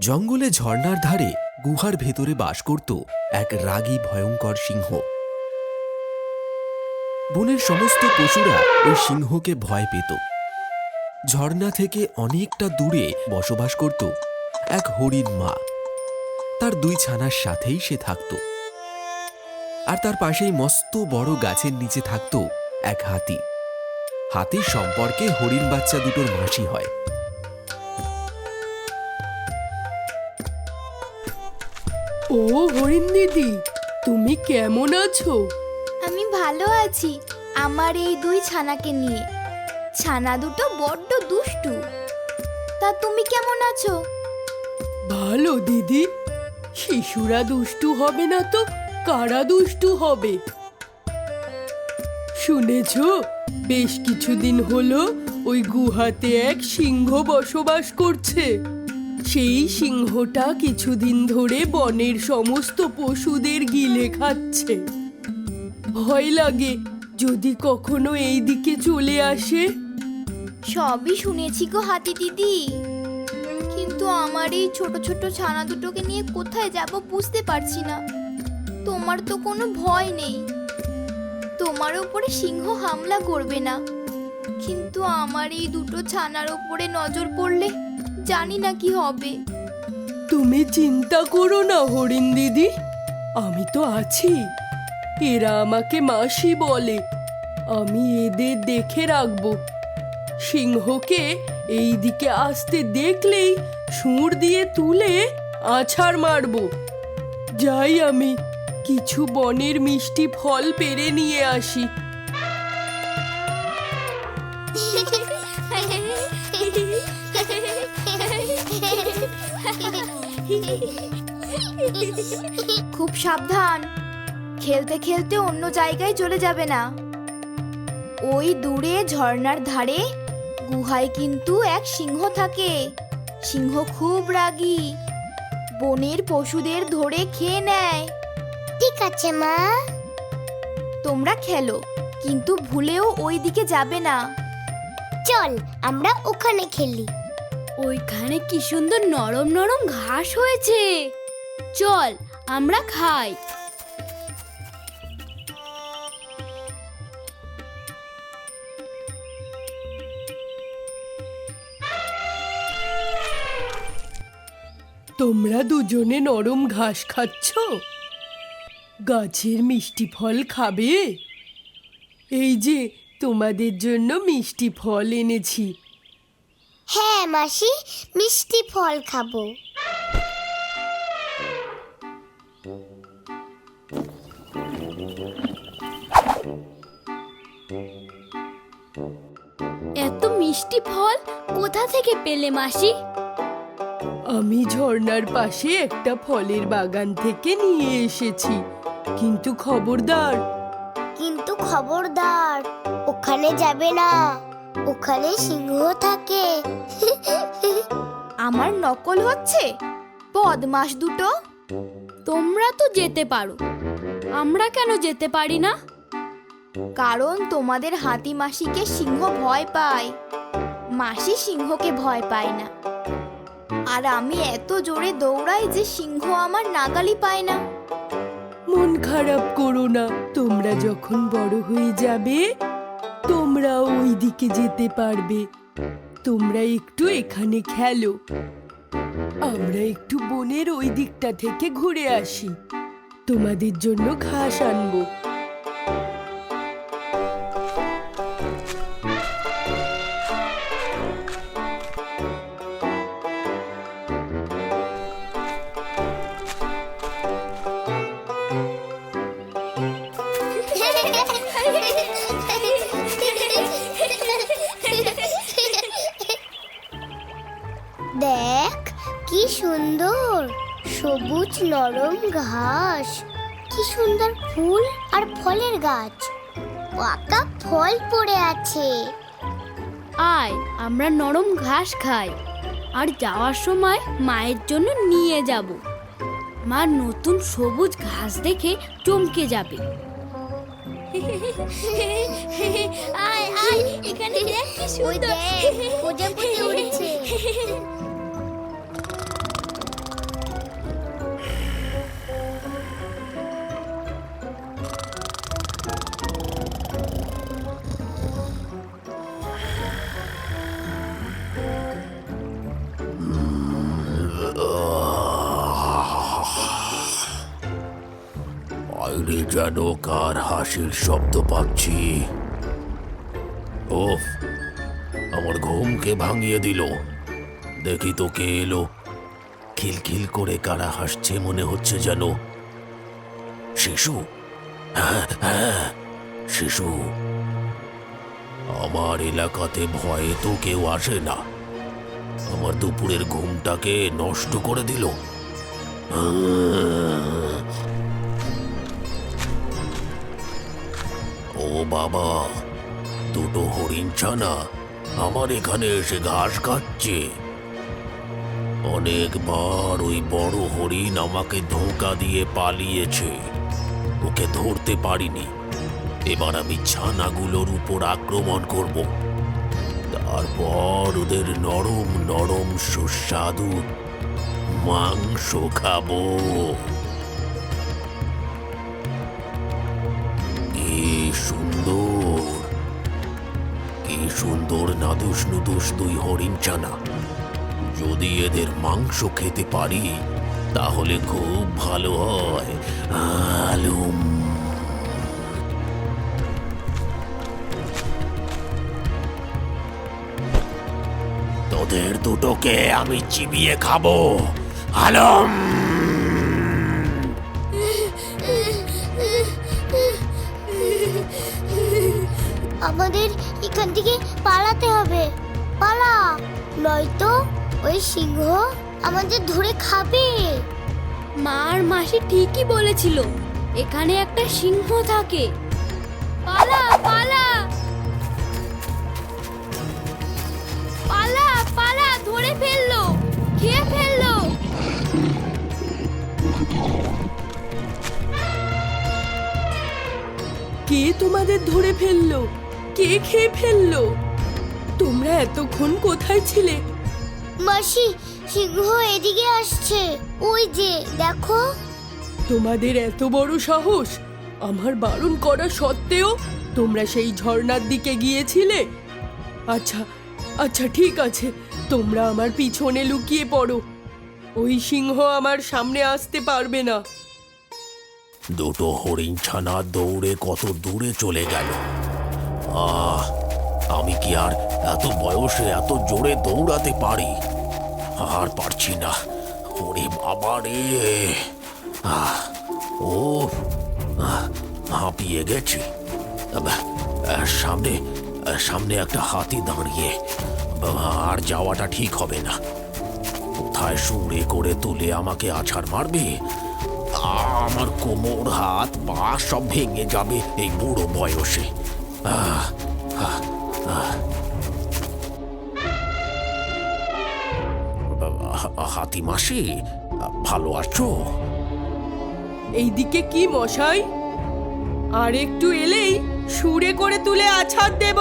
জঙ্গলে ঝর্ণার ধারে গুহার ভেতরে বাস করত এক রাগী, ভয়ঙ্কর সিংহ। বনের সমস্ত পশুরা ওই সিংহকে ভয় পেত। ঝর্ণা থেকে অনেকটা দূরে বসবাস করত এক হরিণ মা। তার দুই ছানার সাথেই সে থাকত। আর তার পাশেই মস্ত বড় গাছের নিচে থাকত এক হাতি। হাতির সম্পর্কে হরিণ বাচ্চা দুটোর মাসি হয়। ও হরিণ দিদি তুমি কেমন আছো? আমি ভালো আছি আমার এই দুই ছানাকে নিয়ে। ছানা দুটো বড্ড দুষ্টু। তা তুমি কেমন আছো? ভালো দিদি শিশুরা দুষ্টু হবে না তো? কারা দুষ্টু হবে? শুনেছ বেশ কিছুদিন হলো ওই গুহাতে এক সিংহ বসবাস করছে। সেই সিংহটা কিছুদিন ধরে বনের সমস্ত পশুদের গিলে খাচ্ছে। ভয় লাগে যদি কখনো এই দিকে চলে আসে। সবই শুনেছি গো হাতি দিদি। কিন্তু আমার এই ছোট ছোট ছানা দুটোকে নিয়ে কোথায় যাব বুঝতে পারছি না। তোমার তো কোনো ভয় নেই। তোমার উপরে সিংহ হামলা করবে না। কিন্তু আমার এই দুটো ছানার উপরে নজর পড়লে জানি না কি হবে। তুমি চিন্তা করো না, হরিণ দিদি। আমি তো আছি। এরা আমাকে মাসি বলে। আমি এদের দেখে রাখব। সিংহকে এই দিকে আসতে দেখলেই সুর দিয়ে তুলে আছাড় মারবো। যাই আমি, কিছু বনের মিষ্টি ফল পেরে নিয়ে আসি। খুব সাবধান। খেলতে খেলতে অন্য জায়গায় চলে যাবে না। ওই দূরে ঝর্ণার ধারে গুহায় কিন্তু এক সিংহ থাকে। সিংহ খুব রাগী। বনের পশুদের ধরে খেয়ে নেয়। ঠিক আছে মা। তোমরা খেলো কিন্তু ভুলেও ওই দিকে যাবে না। চল আমরা ওখানে খেলি। ওইখানে কি সুন্দর নরম নরম ঘাস হয়েছে। চল, আমরা খাই। তোমরা দুজনে নরম ঘাস খাচ্ছ? গাছের মিষ্টি ফল খাবে? এই যে, তোমাদের জন্য মিষ্টি ফল এনেছি। হ্যাঁ মাসি মিষ্টি ফল খাব। এত মিষ্টি ফল কোথা থেকে পেলে মাসি? আমি ঝর্ণার পাশে একটা ফলের বাগান থেকে নিয়ে এসেছি। কিন্তু খবরদার। কিন্তু খবরদার ওখানে যাবে না। ওখানে সিংহ থাকে। আমার নকল হচ্ছে? বদমাস দুটো? তোমরা তো যেতে পারো। আমরা কেন যেতে পারি না? কারণ তোমাদের হাতি মাসিকে সিংহ ভয় পায়। মাসি সিংহকে ভয় পায় না। আর আমি এত জোরে দৌড়াই যে সিংহ আমার নাগালি পায় না। মন খারাপ করো না তোমরা যখন বড় হয়ে যাবে তোমরা ওই দিকে যেতে পারবে। তোমরা একটু এখানে খেলো। আমরা একটু বনের ওই দিকটা থেকে ঘুরে আসি। তোমাদের জন্য ঘাস আনব। ফল পড়ে আছে। আয় আমরা নরম ঘাস খাই। আর যাওয়ার সময় মায়ের জন্য নিয়ে যাব। মা নতুন সবুজ ঘাস দেখে চমকে যাবে। আয় আয় এখানে দেখ কি প্রজাপতি উড়ছে। যেন কার হাসির শব্দ পাচ্ছি। ওফ, আমার ঘুমকে ভাঙিয়ে দিল। দেখি তো কে এলো। খিলখিল করে কারা হাসছে মনে হচ্ছে যেন। শিশু? হ্যাঁ হ্যাঁ শিশু। আমার এলাকাতে ভয়ে তো কেউ আসে না। আমার দুপুরের ঘুমটাকে নষ্ট করে দিল। ও বাবা, দুটো হরিণ ছানা আমার এখানে এসে ঘাস খাচ্ছে। অনেকবার ওই বড় হরিণ আমাকে ধোঁকা দিয়ে পালিয়েছে। ওকে ধরতে পারিনি। এবার আমি ছানাগুলোর উপর আক্রমণ করব। তারপর ওদের নরম নরম, সুস্বাদু মাংস খাব। নাদুস নুদুস দুই হরিণ চানা। যদি এদের মাংস খেতে পারি, তাহলে খুব ভালো হয়। তোদের দুটোকে আমি চিবিয়ে খাব। আলম। আমাদের এখান থেকে পালাতে হবে। পালা। নয়তো ওই সিংহ আমাদের ধরে খাবে। মা আর মাসি ঠিকই বলেছিল এখানে একটা সিংহ থাকে। পালা পালা। পালা পালা ধরে ফেলল খেয়ে ফেলল। কে তোমাদের ধরে ফেলল? কে খেয়ে ফেলল? তোমরা এতক্ষণ কোথায় ছিলে? মাসি সিংহ এদিকে আসছে। ওই যে দেখো। তোমাদের এত বড় সাহস? আমার বারণ করা সত্ত্বেও তোমরা সেই ঝর্ণার দিকে গিয়েছিলে? আচ্ছা আচ্ছা ঠিক আছে। তোমরা আমার পিছনে লুকিয়ে পড়ো। ওই সিংহ আমার সামনে আসতে পারবে না। দুটো হরিণ ছানা দৌড়ে কত দূরে চলে গেল। আর এত বয়সে এত জোরে দৌড়াতে পারি? আর পারছি না। ওরে বাবা রে। ও হাঁপিয়ে গেছি। সামনে সামনে একটা হাতি দাঁড়িয়ে। আর যাওয়াটা ঠিক হবে না। কোথায় সুরে করে তুলে আমাকে আছাড় মারবে? আমার কোমর হাত পা সব ভেঙে যাবে এই বুড়ো বয়সে। আহ, হাতি মাসি ভালো আছো? এইদিকে কি মশাই? আর একটু এলেই সুরে করে তুলে আছাড় দেব।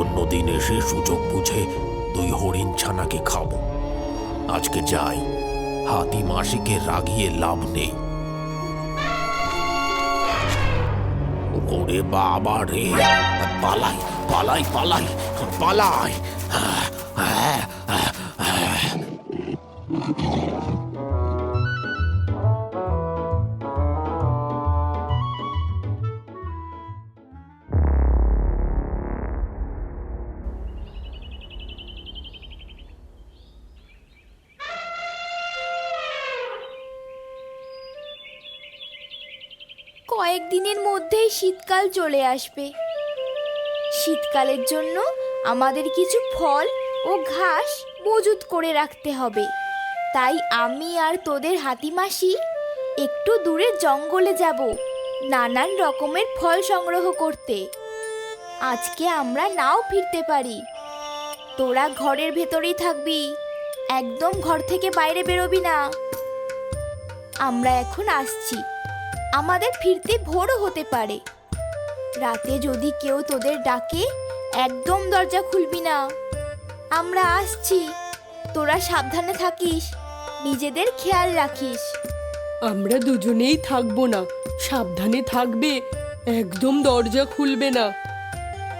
অন্যদিন এসে সুযোগ বুঝে দুই হরিণ ছানাকে খাব। আজকে যাই হাতি মাসিকে রাগিয়ে লাভ নেই। ওরে বাবা রে পালাই পালাই পালাই পালাই। কয়েকদিনের মধ্যেই শীতকাল চলে আসবে। শীতকালের জন্য আমাদের কিছু ফল ও ঘাস মজুত করে রাখতে হবে। তাই আমি আর তোদের হাতিমাসি একটু দূরে জঙ্গলে যাব, নানান রকমের ফল সংগ্রহ করতে। আজকে আমরা নাও ফিরতে পারি। তোরা ঘরের ভেতরেই থাকবি, একদম ঘর থেকে বাইরে বেরোবি না। আমরা এখন আসছি। আমাদের ফিরতে ভোরও হতে পারে। রাতে যদি কেউ তোদের ডাকে, একদম দরজা খুলবি না। আমরা আসছি। তোরা সাবধানে থাকিস। নিজেদের খেয়াল রাখিস। আমরা দুজনেই থাকব না। সাবধানে থাকবে, একদম দরজা খুলবে না।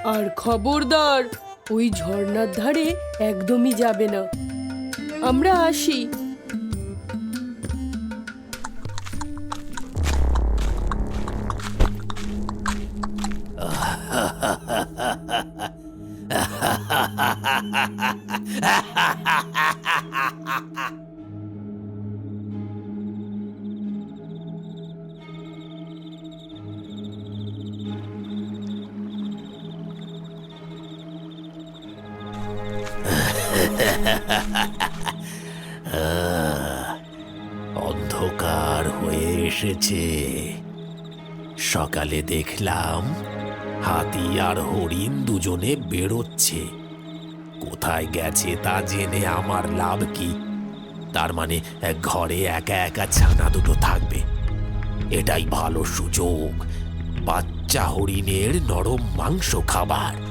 আর খবরদার, ওই ঝর্ণার ধারে একদমই যাবে না। আমরা আসি। ha ha ha গেছে তা জেনে আমার লাভ কি? তার মানে ঘরে একা একা ছানা দুটো থাকবে। এটাই ভালো সুযোগ। বাচ্চা হরিণের নরম মাংস খাবার।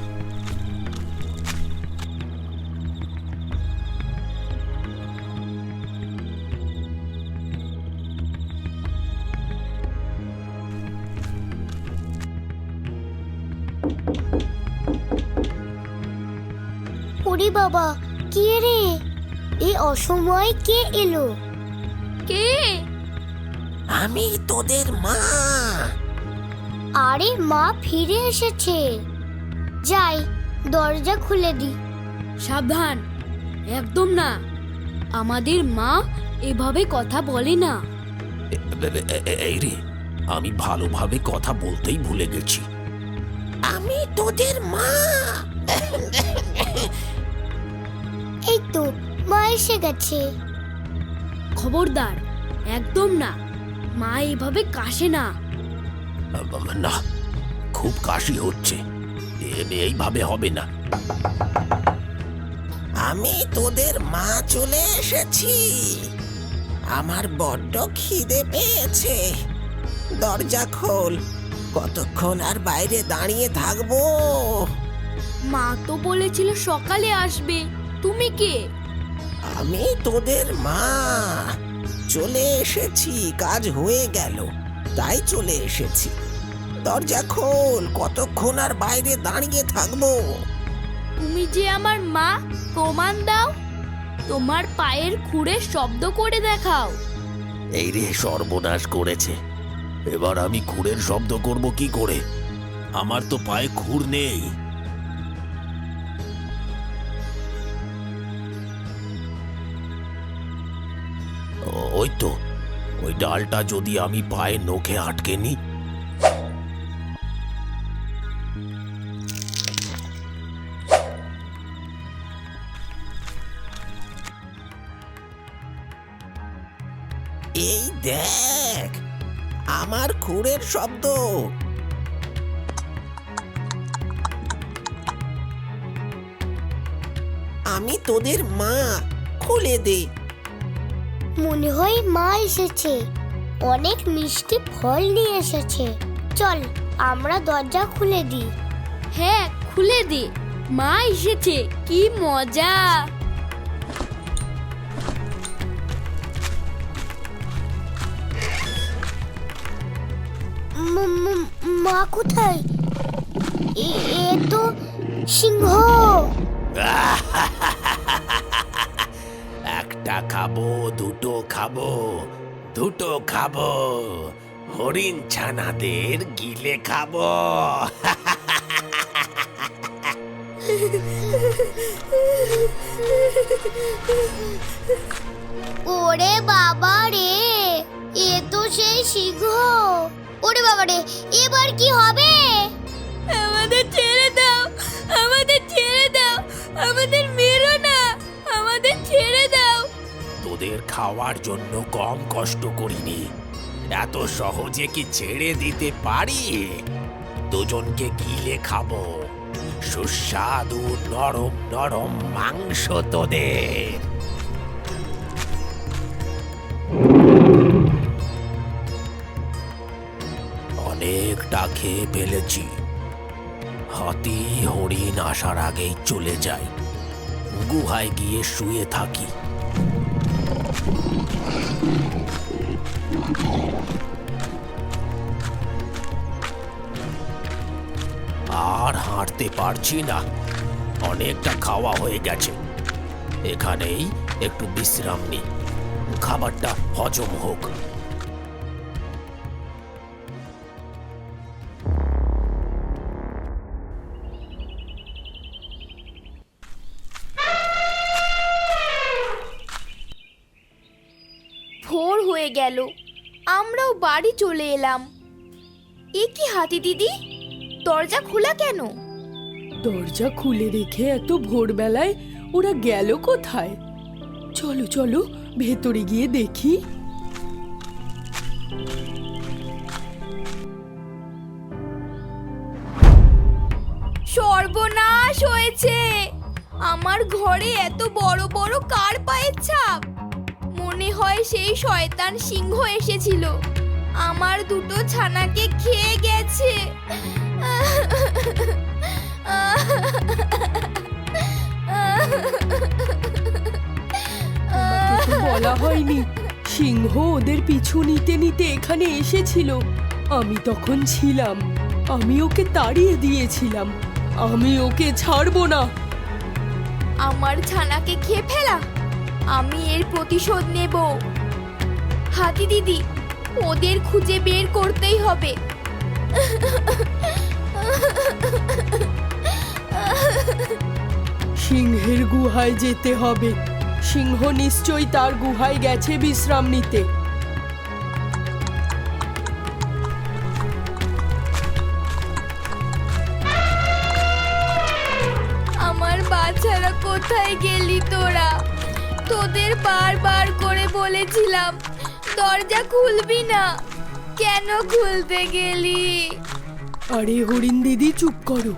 বাবা কে রে? এই অসময়ে কে এলো? কে? আমি তোদের মা। আরে মা ফিরে এসেছে। যাই দরজা খুলে দি। সাবধান একদম না। আমাদের মা এভাবে কথা বলে না। এ- এ- এ- এই রে আমি ভালোভাবে কথা বলতেই ভুলে গেছি। আমি তোদের মা। এই তো মা এসে গেছে। খবরদার একদম না। মা এভাবে কাশে না। না খুব কাশি হচ্ছে। এ- এইভাবে হবে না। আমি তোদের মা চলে এসেছি। আমার বড্ড খিদে পেয়েছে। দরজা খোল কতক্ষণ আর বাইরে দাঁড়িয়ে থাকব। মা তো বলেছিল সকালে আসবে। তুমি কে? আমি তোদের মা। চলে এসেছি কাজ হয়ে গেল তাই চলে এসেছি। দরজা খোল কতক্ষণ আর বাইরে দাঁড়িয়ে থাকব? তুমি যে আমার মা প্রমাণ দাও। তোমার পায়ের খুঁড়ে শব্দ করে দেখাও। এই রে সর্বনাশ করেছে। এবার আমি খুঁড়ের শব্দ করব কি করে? আমার তো পায়ে খুর নেই। ওই তো ওই ডালটা যদি আমি পায়ে নখে আটকে নি। এই দেখ, আমার খুঁড়ের শব্দ। আমি তোদের মা, খুলে দে। মনে হয় মা এসেছে। অনেক মিষ্টি ফল নিয়ে এসেছে। চল আমরা দরজা খুলে দিই। হ্যাঁ খুলে দে। মা এসেছে কি মজা। ম- কোথায়? এ- এ তো সিংহ। একটা খাব দুটো খাব দুটো খাব। হরিণ ছানাদের গিলে খাব। ওরে বাবা রে এ তো সেই সিংহ ওরে বাবা রে এবার কি হবে? আমাদের ছেড়ে দাও আমাদের ছেড়ে দাও আমাদের তোদের খাওয়ার জন্য কম কষ্ট করিনি। এত সহজে কি ছেড়ে দিতে পারি? দুজনকে গিলে খাব। সুস্বাদু নরম নরম মাংস তোদের। অনেকটা খেয়ে ফেলেছি। হাতি হরিণ আসার আগেই চলে যায় গুহায় গিয়ে শুয়ে থাকি। আর হাঁটতে পারছি না। অনেকটা খাওয়া হয়ে গেছে। এখানেই একটু বিশ্রাম নিই খাবারটা হজম হোক। গেল। আমরাও বাড়ি চলে এলাম। এ কি হাতি দিদি? দরজা খোলা কেন? দরজা খুলে রেখে এত ভোরবেলায় ওরা গেল কোথায়? চলো চলো ভেতরে গিয়ে দেখি। সর্বনাশ হয়েছে! আমার ঘরে এত বড় বড় কার পায়ের ছাপ! মনে হয় সেই শয়তান সিংহ এসেছিল। আমার দুটো ছানাকে খেয়ে গেছে। তোমাকে তো বলা হয়নি সিংহ ওদের পিছু নিতে নিতে এখানে এসেছিল। আমি তখন ছিলাম আমি ওকে তাড়িয়ে দিয়েছিলাম আমি ওকে ছাড়বো না। আমার ছানাকে খেয়ে ফেলা আমি এর প্রতিশোধ নেব। হাতি দিদি ওদের খুঁজে বের করতেই হবে। সিংহের গুহায় যেতে হবে। সিংহ নিশ্চয়ই তার গুহায় গেছে বিশ্রাম নিতে। আমার বাচ্চারা কোথায় গেলি তোরা? তোদের বারবার করে বলেছিলাম দরজা খুলবি না। কেন খুলতে গেলি? আরে হরিণ দিদি চুপ করো।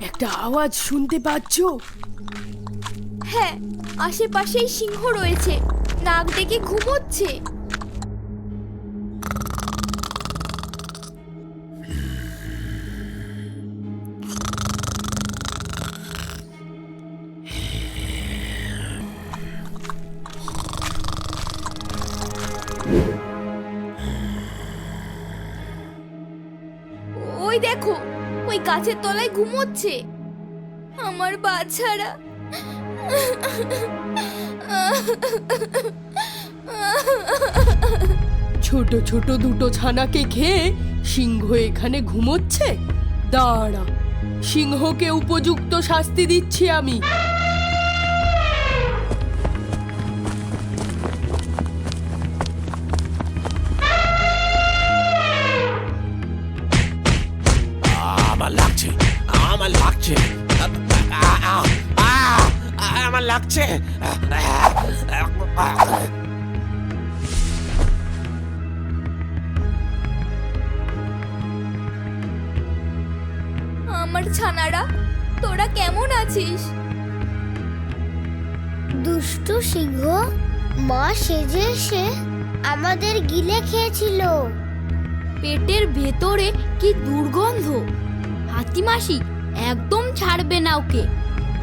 একটা আওয়াজ শুনতে পাচ্ছ? হ্যাঁ আশেপাশেই সিংহ রয়েছে। নাক ডেকে ঘুমোচ্ছে। ওই গাছের তলায় ঘুমোচ্ছে। আমার বাচ্চারা ছোট ছোট দুটো ছানাকে খেয়ে সিংহ এখানে ঘুমোচ্ছে? দাঁড়া, সিংহকে উপযুক্ত শাস্তি দিচ্ছি আমি। লাগছে? আমার ছানারা তোরা কেমন আছিস? দুষ্টু সিংহ মা সেজে এসে আমাদের গিলে খেয়েছিল। পেটের ভেতরে কি দুর্গন্ধ? হাতিমাসি একদম ছাড়বে না ওকে।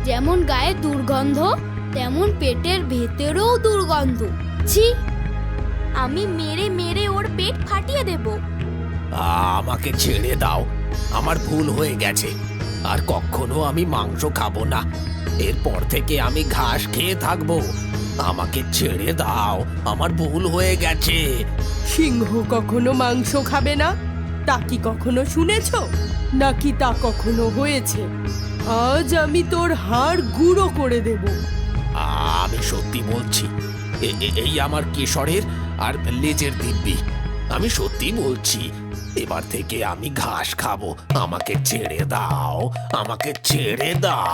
যেমন গায়ে দুর্গন্ধ তেমন পেটের ভেতরেও দুর্গন্ধ। ছি আমি মেরে মেরে ওর পেট ফাটিয়ে দেব। আমাকে ছেড়ে দাও। আমার ভুল হয়ে গেছে। আর কখনো আমি মাংস খাব না। এরপর থেকে আমি ঘাস খেয়ে থাকব। আমাকে ছেড়ে দাও। আমার ভুল হয়ে গেছে। সিংহ কখনো মাংস খাবে না। তা কি কখনো শুনেছ? নাকি তা কখনো হয়েছে? আজ আমি তোর হাড় গুঁড়ো করে দেব। আমি সত্যি বলছি এই আমার কেশরের আর লেজের দিব্যি। আমি সত্যি বলছি এবার থেকে আমি ঘাস খাব। আমাকে ছেড়ে দাও আমাকে ছেড়ে দাও।